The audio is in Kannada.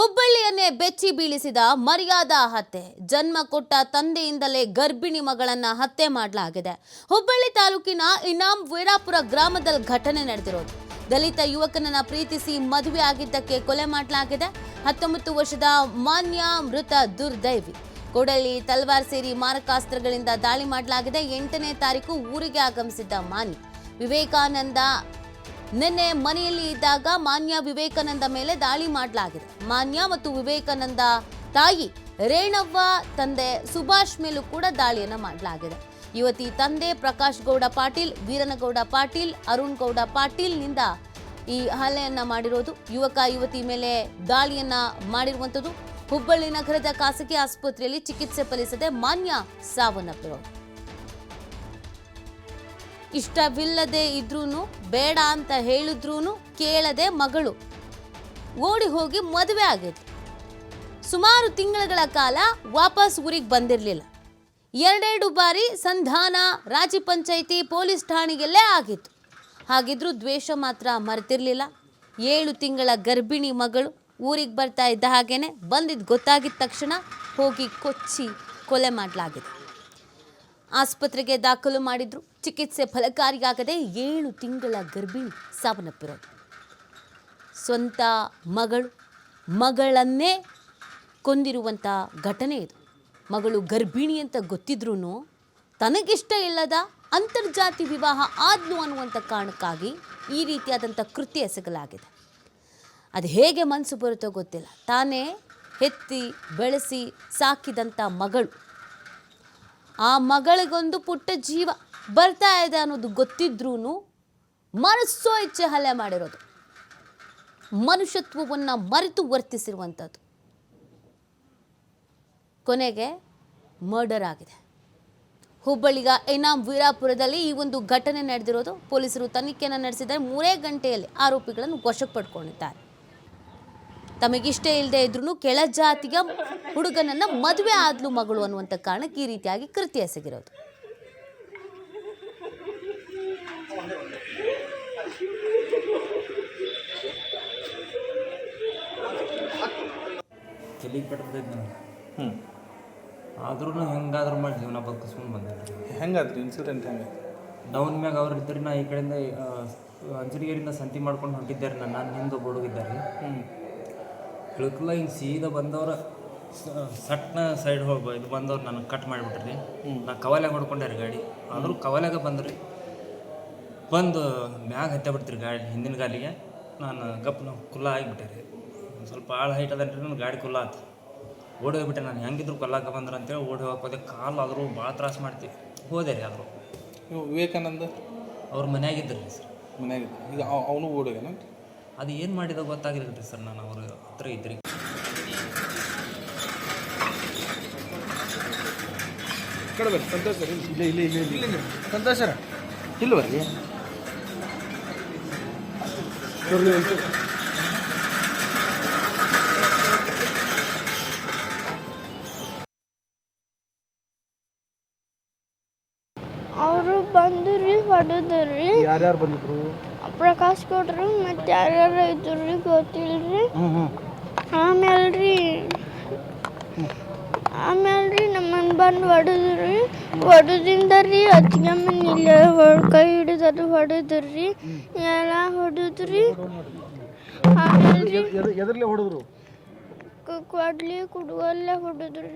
ಹುಬ್ಬಳ್ಳಿಯನ್ನೇ ಬೆಚ್ಚಿ ಬೀಳಿಸಿದ ಮರ್ಯಾದಾ ಹತ್ಯೆ. ಜನ್ಮ ಕೊಟ್ಟ ತಂದೆಯಿಂದಲೇ ಗರ್ಭಿಣಿ ಮಗಳನ್ನ ಹತ್ಯೆ ಮಾಡಲಾಗಿದೆ. ಹುಬ್ಬಳ್ಳಿ ತಾಲೂಕಿನ ಇನಾಮ್ ವೀರಾಪುರ ಗ್ರಾಮದಲ್ಲಿ ಘಟನೆ ನಡೆದಿರೋದು. ದಲಿತ ಯುವಕನನ್ನ ಪ್ರೀತಿಸಿ ಮದುವೆ ಆಗಿದ್ದಕ್ಕೆ ಕೊಲೆ ಮಾಡಲಾಗಿದೆ. ಹತ್ತೊಂಬತ್ತು ವರ್ಷದ ಮಾನ್ಯ ಮೃತ ದುರ್ದೈವಿ. ಕೊಡಲಿ ತಲ್ವಾರ್ ಸೇರಿ ಮಾರಕಾಸ್ತ್ರಗಳಿಂದ ದಾಳಿ ಮಾಡಲಾಗಿದೆ. ಎಂಟನೇ ತಾರೀಕು ಊರಿಗೆ ಆಗಮಿಸಿದ್ದ ಮಾನ್ಯ. ವಿವೇಕಾನಂದ ನಿನ್ನೆ ಮನೆಯಲ್ಲಿ ಇದ್ದಾಗ ಮಾನ್ಯ ವಿವೇಕಾನಂದ ಮೇಲೆ ದಾಳಿ ಮಾಡಲಾಗಿದೆ. ಮಾನ್ಯ ಮತ್ತು ವಿವೇಕಾನಂದ ತಾಯಿ ರೇಣವ್ವ ತಂದೆ ಸುಭಾಷ್ ಮೇಲೂ ಕೂಡ ದಾಳಿಯನ್ನು ಮಾಡಲಾಗಿದೆ. ಯುವತಿ ತಂದೆ ಪ್ರಕಾಶ್ ಗೌಡ ಪಾಟೀಲ್, ವೀರನಗೌಡ ಪಾಟೀಲ್, ಅರುಣ್ ಗೌಡ ಪಾಟೀಲ್ನಿಂದ ಈ ಹಲ್ಲೆಯನ್ನ ಮಾಡಿರೋದು. ಯುವಕ ಯುವತಿ ಮೇಲೆ ದಾಳಿಯನ್ನ ಮಾಡಿರುವಂಥದ್ದು. ಹುಬ್ಬಳ್ಳಿ ನಗರದ ಖಾಸಗಿ ಆಸ್ಪತ್ರೆಯಲ್ಲಿ ಚಿಕಿತ್ಸೆ ಫಲಿಸದೆ ಮಾನ್ಯ ಸಾವನ್ನಪ್ಪಿರೋದು ಇಷ್ಟವಿಲ್ಲದೆ ಇದ್ರೂ ಬೇಡ ಅಂತ ಹೇಳಿದ್ರೂ ಕೇಳದೆ ಮಗಳು ಓಡಿ ಹೋಗಿ ಮದುವೆ ಆಗಿತ್ತು ಸುಮಾರು ತಿಂಗಳುಗಳ ಕಾಲ ವಾಪಸ್ ಊರಿಗೆ ಬಂದಿರಲಿಲ್ಲ. ಎರಡೆರಡು ಬಾರಿ ಸಂಧಾನ ರಾಜ್ಯ ಪಂಚಾಯಿತಿ, ಪೊಲೀಸ್ ಠಾಣೆಗೆಲ್ಲೇ ಆಗಿತ್ತು. ಹಾಗಿದ್ರೂ ದ್ವೇಷ ಮಾತ್ರ ಮರೆತಿರಲಿಲ್ಲ. ಏಳು ತಿಂಗಳ ಗರ್ಭಿಣಿ ಮಗಳು ಊರಿಗೆ ಬರ್ತಾ ಇದ್ದ ಹಾಗೇನೆ ಬಂದಿದ್ದು ಗೊತ್ತಾಗಿದ್ದ ತಕ್ಷಣ ಹೋಗಿ ಕೊಚ್ಚಿ ಕೊಲೆ ಮಾಡಲಾಗಿದೆ. ಆಸ್ಪತ್ರೆಗೆ ದಾಖಲು ಮಾಡಿದ್ರು. ಚಿಕಿತ್ಸೆ ಫಲಕಾರಿಯಾಗದೆ ಏಳು ತಿಂಗಳ ಗರ್ಭಿಣಿ ಸಾವನ್ನಪ್ಪಿರೋದು ಸ್ವಂತ ಮಗಳು, ಮಗಳನ್ನೇ ಕೊಂದಿರುವಂಥ ಘಟನೆ ಇದು. ಮಗಳು ಗರ್ಭಿಣಿ ಅಂತ ಗೊತ್ತಿದ್ರೂ ತನಗಿಷ್ಟ ಇಲ್ಲದ ಅಂತರ್ಜಾತಿ ವಿವಾಹ ಆದ್ಲು ಅನ್ನುವಂಥ ಕಾರಣಕ್ಕಾಗಿ ಈ ರೀತಿಯಾದಂಥ ಕೃತ್ಯ ಎಸಗಲಾಗಿದೆ. ಅದು ಹೇಗೆ ಮನಸ್ಸು ಬರುತ್ತೋ ಗೊತ್ತಿಲ್ಲ. ತಾನೇ ಹೆತ್ತಿ, ಬೆಳೆಸಿ ಸಾಕಿದಂಥ ಮಗಳು. ಆ ಮಗಳಿಗೊಂದು ಪುಟ್ಟ ಜೀವ. ಬರ್ತಾ ಇದೆ ಅನ್ನೋದು ಗೊತ್ತಿದ್ರೂ ಮನಸ್ಸೋ ಇಚ್ಛೆ ಹಲ್ಲೆ ಮಾಡಿರೋದು. ಮನುಷ್ಯತ್ವವನ್ನು ಮರೆತು ವರ್ತಿಸಿರುವಂಥದ್ದು ಕೊನೆಗೆ ಮರ್ಡರ್ ಆಗಿದೆ. ಹುಬ್ಬಳ್ಳಿಗ ಇನಾಮ್ ವೀರಾಪುರದಲ್ಲಿ ಈ ಒಂದು ಘಟನೆ ನಡೆದಿರೋದು ಪೊಲೀಸರು ತನಿಖೆಯನ್ನು ನಡೆಸಿದರೆ ಮೂರೇ ಗಂಟೆಯಲ್ಲಿ ಆರೋಪಿಗಳನ್ನು ವಶಕ್ಕೆ ಪಡ್ಕೊಂಡಿದ್ದಾರೆ. ತಮಗಿಷ್ಟ ಇಲ್ಲದೆ ಇದ್ರೂ ಕೆಳಜಾತಿಯ ಹುಡುಗನನ್ನ ಮದುವೆ ಆದ್ಲು ಮಗಳು ಅನ್ನುವಂಥ ಕಾರಣಕ್ಕೆ ಈ ರೀತಿಯಾಗಿ ಕೃತ್ಯ ಎಸಗಿರೋದು. ತಲೆಗೆ ಪೆಟ್ಟಿದ್ದೈತೆ ನನಗೆ ಹ್ಞೂ ಆದ್ರೂ ಹೆಂಗಾದ್ರೂ ಮಾಡಿ ಜೀವನ ಬದುಕಿಸ್ಕೊಂಡು ಬಂದೆ ಹೆಂಗಾದ್ರಿ ಇನ್ಸಿಡೆಂಟ್ ಹೆಂಗೆ? ಡೌನ್ ಮ್ಯಾಗ ಅವ್ರು ಇದ್ದರೆ ನಾ ಈ ಕಡೆಯಿಂದ ಅಂಜನಗೇರಿಂದ ಸಂತಿ ಮಾಡ್ಕೊಂಡು ಹೊಂಟಿದ್ದಾರೆ ನಾನು ನಾನು ಹಿಂದೆ ಹುಡುಗಿದ್ದಾರೆ ಹ್ಞೂ ಇಳಕಲ್ಲ ಹಿಂಗೆ ಸೀದಾ ಬಂದವ್ರ ಸಟ್ನ ಸೈಡ್ ಹೋಗಿ ಇದು ಬಂದವ್ರು ನನಗೆ ಕಟ್ ಮಾಡಿಬಿಟ್ರಿ. ನಾ ಕವಲ್ಯಾಗ ರೀ ಗಾಡಿ. ಆದರೂ ಕವಲ್ಯಾಗ ಬಂದ್ರಿ. ಬಂದು ಮ್ಯಾಗ ಹತ್ತೆ ಬಿಡ್ತೀರಿ ಗಾಡಿ ಹಿಂದಿನ ಗಾಲಿಗೆ. ನಾನು ಗಪ್ ಕುಲ್ಲ ಆಗಿಬಿಟ್ಟೆ ರೀ. ಒಂದು ಸ್ವಲ್ಪ ಆಳ ಹೈಟ್ ಅದನ್ರಿ ನನ್ನ ಗಾಡಿ ಕುಲ್ಲ ಆತು. ಓಡಿ ಹೋಗ್ಬಿಟ್ಟೆ ನಾನು. ಹೆಂಗಿದ್ರು ಕೊಲ್ಲಾಕ ಬಂದ್ರೆ ಅಂತೇಳಿ ಓಡಿ ಹೋಗೋದೆ ಹೋದೆ. ಕಾಲು ಆದರೂ ಭಾಳ ತ್ರಾಸ ಮಾಡ್ತೀವಿ ಹೋದೆ ರೀ ಆದರೂ. ಇವು ವಿವೇಕಾನಂದ? ಅವ್ರ ಮನ್ಯಾಗಿದ್ದರು ರೀ ಸರ್. ಮನ್ಯಾಗ ಈಗ ಅವನು ಓಡೋಗೇನ ಅದು ಏನು ಮಾಡಿದ ಗೊತ್ತಾಗಿಲ್ಲ ರೀ ಸರ್ ನಾನು ಅವ್ರ ಹತ್ರ ಇದ್ರಿ. ಕಡೆ ಬರ್ರಿ. ಸಂತೋಷ್ ಸರ್ ಇಲ್ಲ. ಇಲ್ಲ ಇಲ್ಲ ಇಲ್ಲ ಇಲ್ಲ. ಸಂತೋಷ್ ಸರ್. ಇಲ್ಲ ಬರ್ರಿ. ಬಂದ್ರಿ ಹೊಡೆದ್ರಿ. ಯಾರ್ಯಾರು ಬಂದಿದ್ರು? ಪ್ರಕಾಶ್ ಕೊಟ್ರು ಮತ್ತೆ ಯಾರ್ಯಾರು ಇದ್ರಿ ಗೊತ್ತಿಲ್ರಿ? ಹ್ಞೂ ಹ್ಞೂ ಆಮೇಲೆ ರೀ ಆಮೇಲೆ ರೀ ನಮ್ಮನ್ನ ಬಂದು ಹೊಡೆದ್ರಿ. ಹೊಡೆದಿಂದ ರೀ ಅಜ್ಜಿಗಮ್ಮನ ಇಲ್ಲೇ ಕೈ ಹಿಡಿದ್ರು. ಹೊಡೆದ್ರಿ. ಎಲ್ಲ ಹೊಡೆದ್ರಿ ಆಮೇಲೆ ರೀ ಎದರ್ಲೆ ಹೊಡೆದ್ರು? ಕೊಡ್ಲಿ ಕುಡುವಲ್ಲೇ ಹೊಡೆದ್ರಿ.